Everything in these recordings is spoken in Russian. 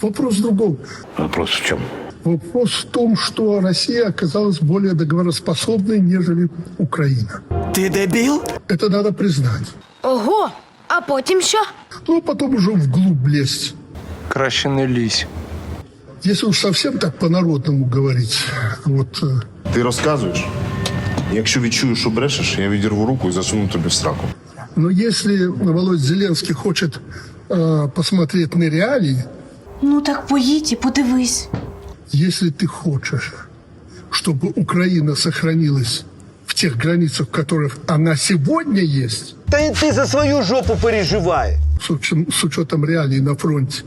Вопрос в другом. Вопрос в чем? Вопрос в том, что Россия оказалась более договороспособной, нежели Украина. Ти дебіл? Это надо признать. Ого, а потім що? Ну, а потом уже вглубь лезть. Краще не лізь. Если уж совсем так по-народному говорить, вот э, Ти розказуєш? Якщо відчуєш, що брешеш, я відірву руку і засуну тобі в сраку. Но если Володь Зеленский хочет э, посмотреть на реалии, Ну так поїдь і подивись. если ты хочешь, чтобы Украина сохранилась в тех границах, в которых она сегодня есть, Та й ти за свою жопу переживай. с учетом, с учетом реалий на фронте,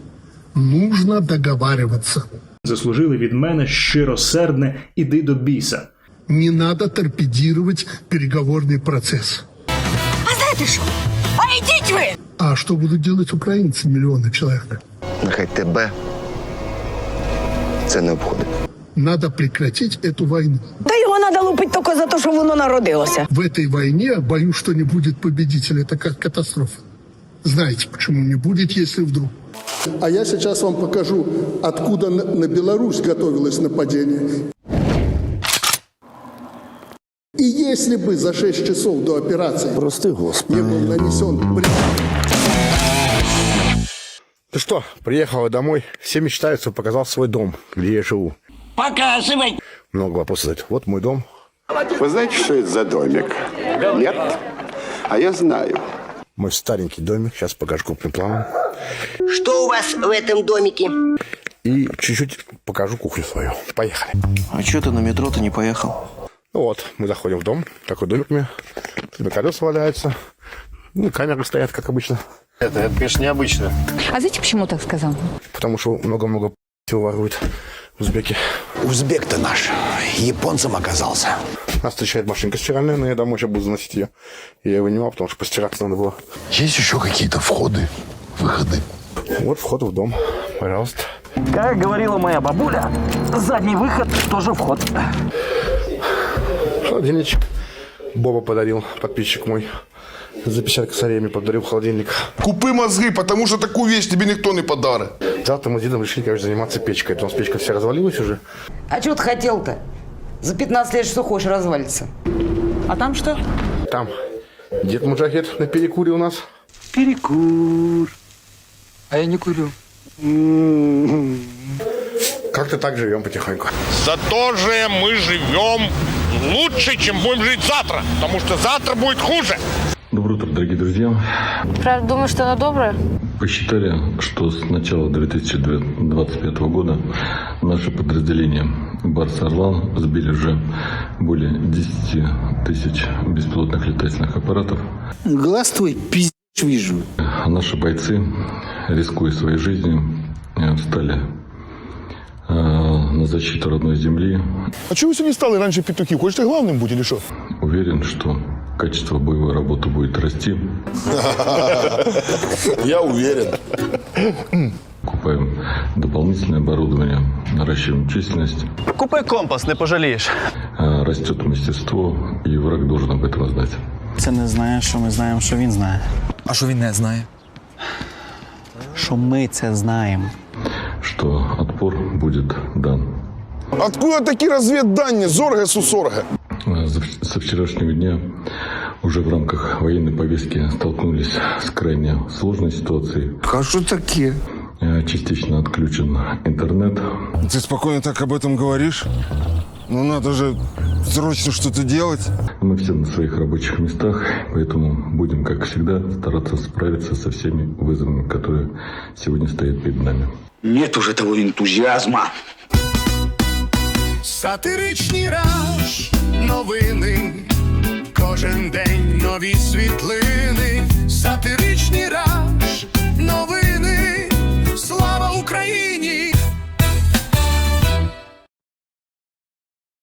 нужно договариваться. Заслужили від мене щиросердне іди до біса. Не надо торпедировать переговорный процесс. А знаєте що? А йдіть ви! А что будут делать украинцы, миллионы человек? Нехай тебе це не обходить. Надо прекратить эту войну. Та його треба лупити тільки за те, що воно народилося. В этой войне боюсь, что не будет победителя. Это как катастрофа. Знаете, почему не будет, если вдруг? А я сейчас вам покажу, откуда на, на Беларусь готовилось нападение. И если бы за 6 часов до операции Прости, Господи. не был нанесен Ты что, приехала домой, все мечтают, что показал свой дом, где я живу. Показывай. Много вопросов задают. Вот мой дом. Вы знаете, что это за домик? Нет? А я знаю. Мой старенький домик. Сейчас покажу крупным планом. Що у вас в этом домике? И чуть-чуть покажу кухню свою. Поехали. А чого ти на метро то не поїхав? Ну вот, мы заходим в дом. Такой домик у меня. Тут колеса валяются. Ну, камеры стоят, как обычно. Это, это, конечно, необычно. А знаете, почему так сказал? Потому что много-много всего воруют узбеки. Узбек-то наш японцем оказался. Нас встречает машинка стиральная, но я домой сейчас буду заносить ее. Я ее вынимал, потому что постираться надо было. Есть еще какие-то входы, выходы? Вот вход в дом. Пожалуйста. Как говорила моя бабуля, задний выход тоже вход. Холодильничек. Боба подарил, подписчик мой За 50 косарей мне подарил холодильник. Купи мозги, тому що таку вещь тобі ніхто не подарить. Завтра мы с дедом решили, короче, заниматься печкой. Потому что печка вся развалилась уже. А чого ти хотів-то? За 15 лет что хочешь развалиться? А там что? Там дед Муджахед на перекуре у нас. Перекур. А я не курю. Как-то так живем потихоньку. Зато же мы живем лучше, чем будем жить завтра. Потому что завтра будет хуже. Доброе утро, дорогие друзья. Правда, думаешь, что она добрая? Посчитали, что с начала 2025 года наше подразделение «Барс Орлан» сбили уже более 10 тысяч беспилотных летательных аппаратов. Глаз твой пиздец вижу. А Наши бойцы, рискуя своей жизнью, э, встали э, на защиту родной земли. А чого ви сьогодні стали раніше петухів? Хочете главним бути, чи що? Уверен, что качество боевой работы будет расти. Я уверен. Купаем дополнительное оборудование, наращиваем численность. Купи компас, не пожалієш. Э, Растет мастерство, и враг должен об этом знать. Це не знає, що ми знаємо, що він знає. А що він не знає? Що ми це знаємо. что отпор будет дан. Откуда такі розвіддані? Зорге сусорге. Э, за- Со вчерашнего дня уже в рамках военной повестки столкнулись с крайне сложной ситуацией. А що таке? Э, Частично отключен интернет. Ты спокойно так об этом говоришь? Ну надо же срочно что-то делать. Мы все на своих рабочих местах, поэтому будем, как всегда, стараться справиться со всеми вызовами, которые сегодня стоят перед нами. Нет уже того энтузиазма. Сатиричні раш, новини, кожен день нові світлини, сатиричні